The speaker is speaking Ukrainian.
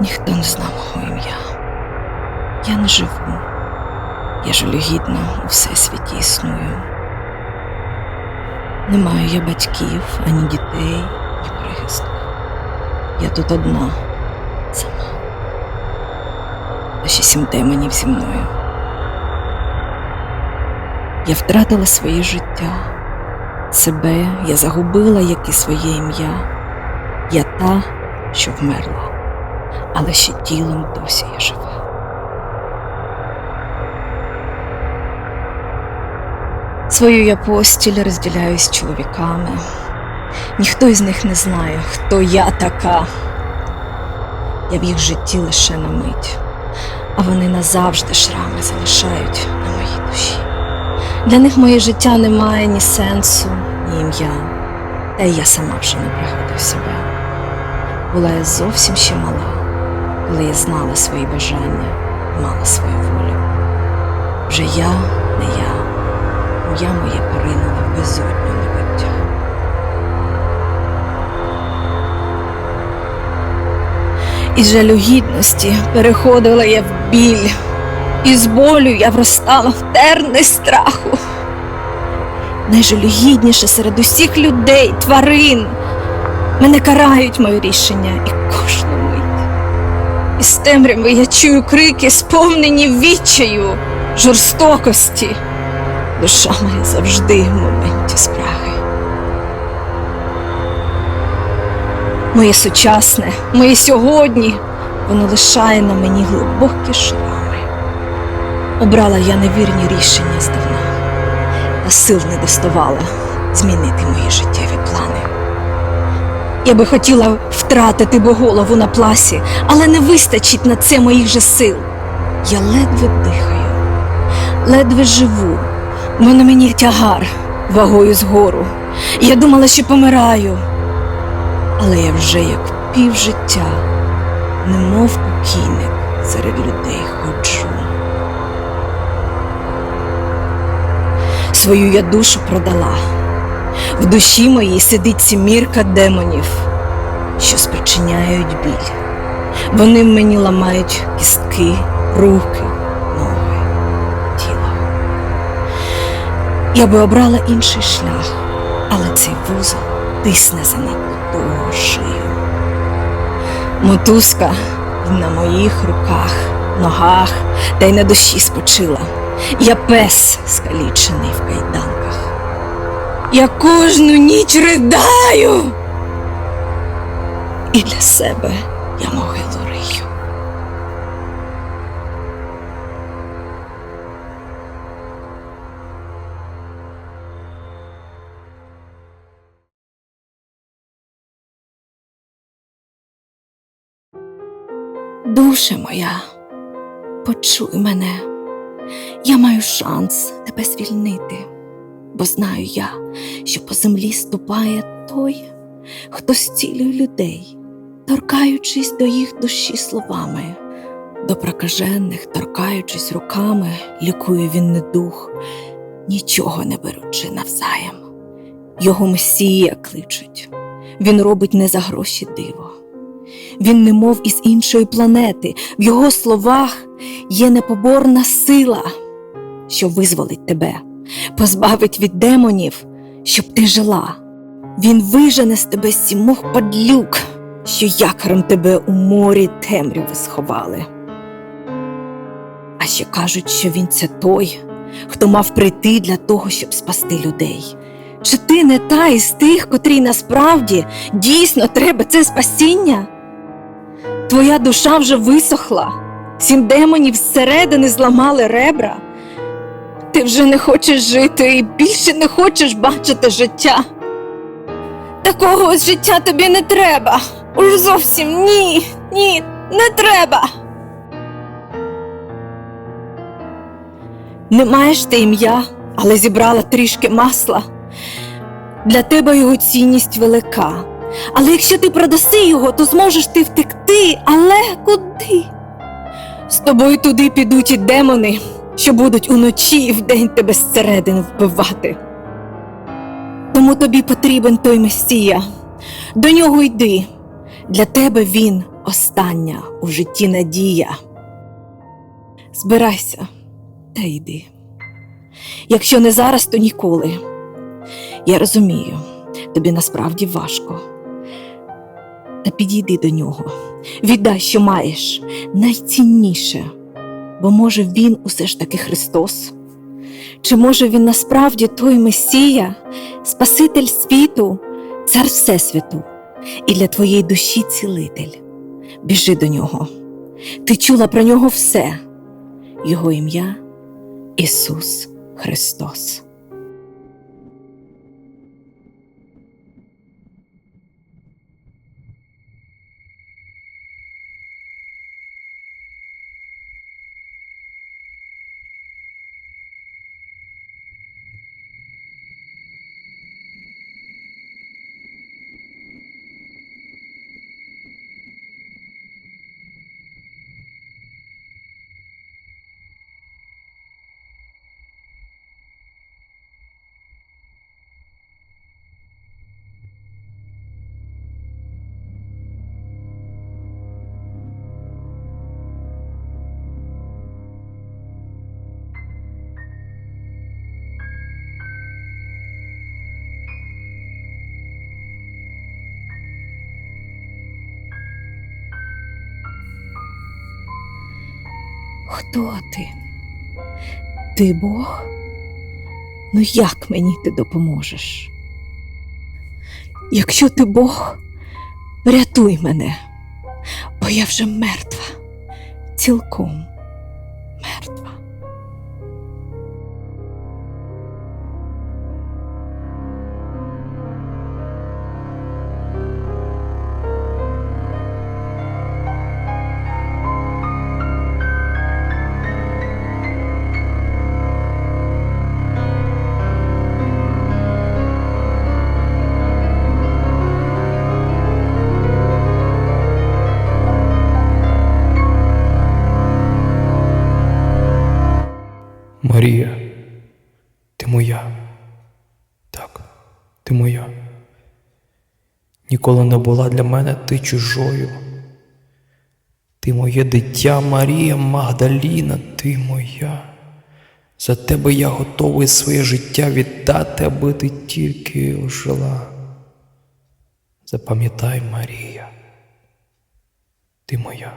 Ніхто не знав мого ім'я. Я не живу. Я жалюгідно у всесвіті існую. Не маю я батьків, ані дітей, ні прихистку. Я тут одна, сама. Та ще сім демонів зі мною. Я втратила своє життя. Себе я загубила, як і своє ім'я. Я та, що вмерла, але ще тілом досі я жива. Свою я постіль розділяю з чоловіками. Ніхто із них не знає, хто я така. Я в їх житті лише на мить, а вони назавжди шрами залишають на моїй душі. Для них моє життя не має ні сенсу, ні ім'я, та й я сама вже не пригадую себе. Була я зовсім ще мала, коли я знала свої бажання, мала свою волю. Вже я не я, ім'я моє поринуло в безодню небуття. Із жалюгідності переходила я в біль, із болю я вростала в терни страху. Найжалюгідніше серед усіх людей, тварин. Мене карають мої рішення і. Із темряви я чую крики, сповнені відчаю, жорстокості. Душа моя завжди в моменті спраги. Моє сучасне, моє сьогодні, воно лишає на мені глибокі шрами. Обрала я невірні рішення здавна, та сил не доставала змінити мої життєві плани. Я би хотіла втратити би голову на пласі, але не вистачить на це моїх же сил. Я ледве дихаю, ледве живу, бо на мені тягар вагою згору. Я думала, що помираю, але я вже як півжиття, немов покійник серед людей ходжу. Свою я душу продала. В душі моїй сидить сімірка демонів, що спричиняють біль. Вони мені ламають кістки, руки, ноги, тіло. Я би обрала інший шлях, але цей вузол тисне занадто довго шию. Мотузка на моїх руках, ногах та й на душі спочила. Я пес скалічений в кайданках. Я кожну ніч ридаю. І для себе я могилу рию. Душе моя, почуй мене, я маю шанс тебе звільнити, бо знаю я, що по землі ступає той, хто зцілює людей, торкаючись до їх душі словами, до прокажених, торкаючись руками, лікує він недух, нічого не беручи навзаєм. Його месія кличуть, він робить не за гроші диво. Він немов із іншої планети. В його словах є непоборна сила, що визволить тебе, позбавить від демонів, щоб ти жила. Він вижене з тебе сімох падлюк, що якорем тебе у морі темряви сховали. А ще кажуть, що він це той, хто мав прийти для того, щоб спасти людей. Чи ти не та із тих, котрій насправді дійсно треба це спасіння? Твоя душа вже висохла, сім демонів зсередини зламали ребра. Ти вже не хочеш жити і більше не хочеш бачити життя. Такого ось життя тобі не треба. Уж зовсім ні, ні, не треба. Не маєш ти ім'я, але зібрала трішки масла. Для тебе його цінність велика. Але якщо ти продаси його, то зможеш ти втекти. Але куди? З тобою туди підуть і демони, що будуть уночі і вдень тебе зсередини вбивати. Тому тобі потрібен той месія. До нього йди. Для тебе він остання у житті надія. Збирайся та йди. Якщо не зараз, то ніколи. Я розумію, тобі насправді важко. Та підійди до нього, віддай, що маєш, найцінніше, бо може він усе ж таки Христос. Чи може він насправді той Месія, Спаситель світу, цар Всесвіту, і для твоєї душі цілитель? Біжи до нього. Ти чула про нього все. Його ім'я Ісус Христос. Хто ти? Ти Бог? Ну як мені ти допоможеш? Якщо ти Бог, врятуй мене, бо я вже мертва, цілком ти моя. Ніколи не була для мене ти чужою. Ти моє дитя Марія Магдаліна, ти моя. За тебе я готовий своє життя віддати, аби ти тільки жила. Запам'ятай, Марія, ти моя.